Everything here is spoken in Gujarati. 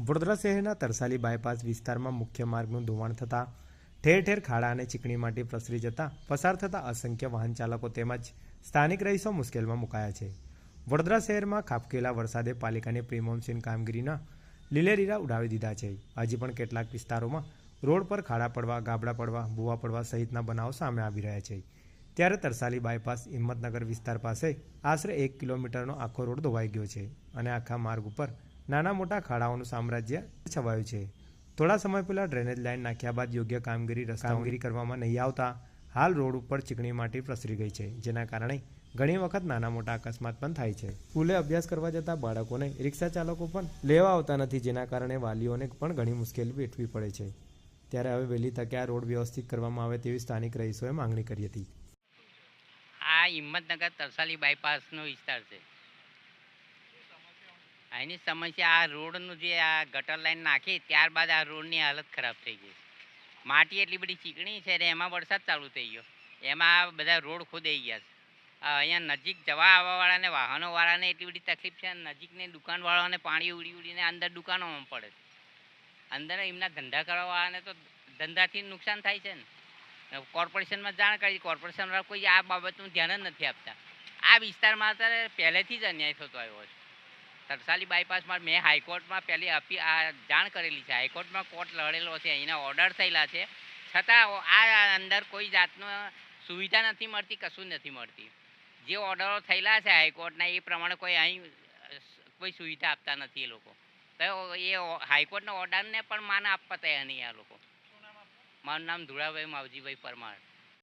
વડોદરા શહેરના તરસાલી બાયપાસ વિસ્તારમાં મુખ્ય માર્ગનું ધોવાણ થતાં ઠેર ઠેર ખાડા અને ચીકણી માટી પ્રસરી જતા પસાર થતા અસંખ્ય વાહન ચાલકો તેમજ સ્થાનિક રહીશો મુશ્કેલમાં મુકાયા છે. વડોદરા શહેરમાં ખાબકેલા વરસાદે પાલિકાની પ્રિમોન્સિન કામગીરીના લીલેરીરા ઉડાવી દીધા છે. હજી પણ કેટલાક વિસ્તારોમાં રોડ પર ખાડા પડવા, ગાબડા પડવા, ભૂવા પડવા સહિતના બનાવો સામે આવી રહ્યા છે. ત્યારે તરસાલી બાયપાસ હિંમતનગર વિસ્તાર પાસે આશરે એક કિલોમીટરનો આખો રોડ ધોવાઈ ગયો છે અને આખા માર્ગ ઉપર નાના મોટા ખાડાઓનું સામ્રાજ્ય છવાયું છે. થોડા સમય પહેલા ડ્રેનેજ લાઇન નાખ્યા બાદ યોગ્ય કામગીરી કામગીરી કરવામાં નહીં આવતા, હાલ રોડ ઉપર ચીકણી માટી પ્રસરી ગઈ છે, જેના કારણે ઘણી વખત નાના મોટા અકસ્માત પણ થાય છે. સ્કૂલે અભ્યાસ કરવા જતા બાળકોને રિક્ષા ચાલકો પણ લેવા આવતા નથી, જેના કારણે વાલીઓને પણ ઘણી મુશ્કેલી વેઠવી પડે છે. ત્યારે હવે વહેલી તકે આ રોડ વ્યવસ્થિત કરવામાં આવે તેવી સ્થાનિક રહીશોએ માંગણી કરી હતી. આ હિંમતનગર તરસાલી બાયપાસનો વિસ્તાર છે. આની સમસ્યા આ રોડનું જે આ ગટર લાઈન નાખી, ત્યારબાદ આ રોડની હાલત ખરાબ થઈ ગઈ. માટી એટલી બધી ચીકણી છે ને એમાં વરસાદ ચાલુ થઈ ગયો. એમાં બધા રોડ ખોદાઈ ગયા છે. અહીંયા નજીક જવા આવવાવાળાને, વાહનોવાળાને એટલી બધી તકલીફ છે નજીકની દુકાનવાળાને પાણી ઉડી ઉડીને અંદર દુકાનોમાં પડે છે. અંદર એમના ધંધા કરવાવાળાને તો ધંધાથી નુકસાન થાય છે ને કોર્પોરેશનમાં જાણ કરી, કોર્પોરેશનવાળા કોઈ આ બાબતનું ધ્યાન જ નથી આપતા. આ વિસ્તારમાં અત્યારે પહેલેથી જ અન્યાય થતો આવ્યો છે. તરસાલી બાયપાસમાં મેં હાઈકોર્ટમાં પહેલી અપી, આ જાણ કરેલી છે. હાઈકોર્ટમાં કોર્ટ લડેલો છે, અહીંના ઓર્ડર થયેલા છે. છતાં આ અંદર કોઈ જાતનો સુવિધા નથી મળતી, કશું નથી મળતી. જે ઓર્ડરો થયેલા છે હાઈકોર્ટના, એ પ્રમાણે કોઈ અહીં કોઈ સુવિધા આપતા નથી એ લોકો. તો એ હાઈકોર્ટના ઓર્ડરને પણ માન આપવા તૈયાર નહીં આ લોકો. મારું નામ ધુળાભાઈ માવજીભાઈ પરમાર.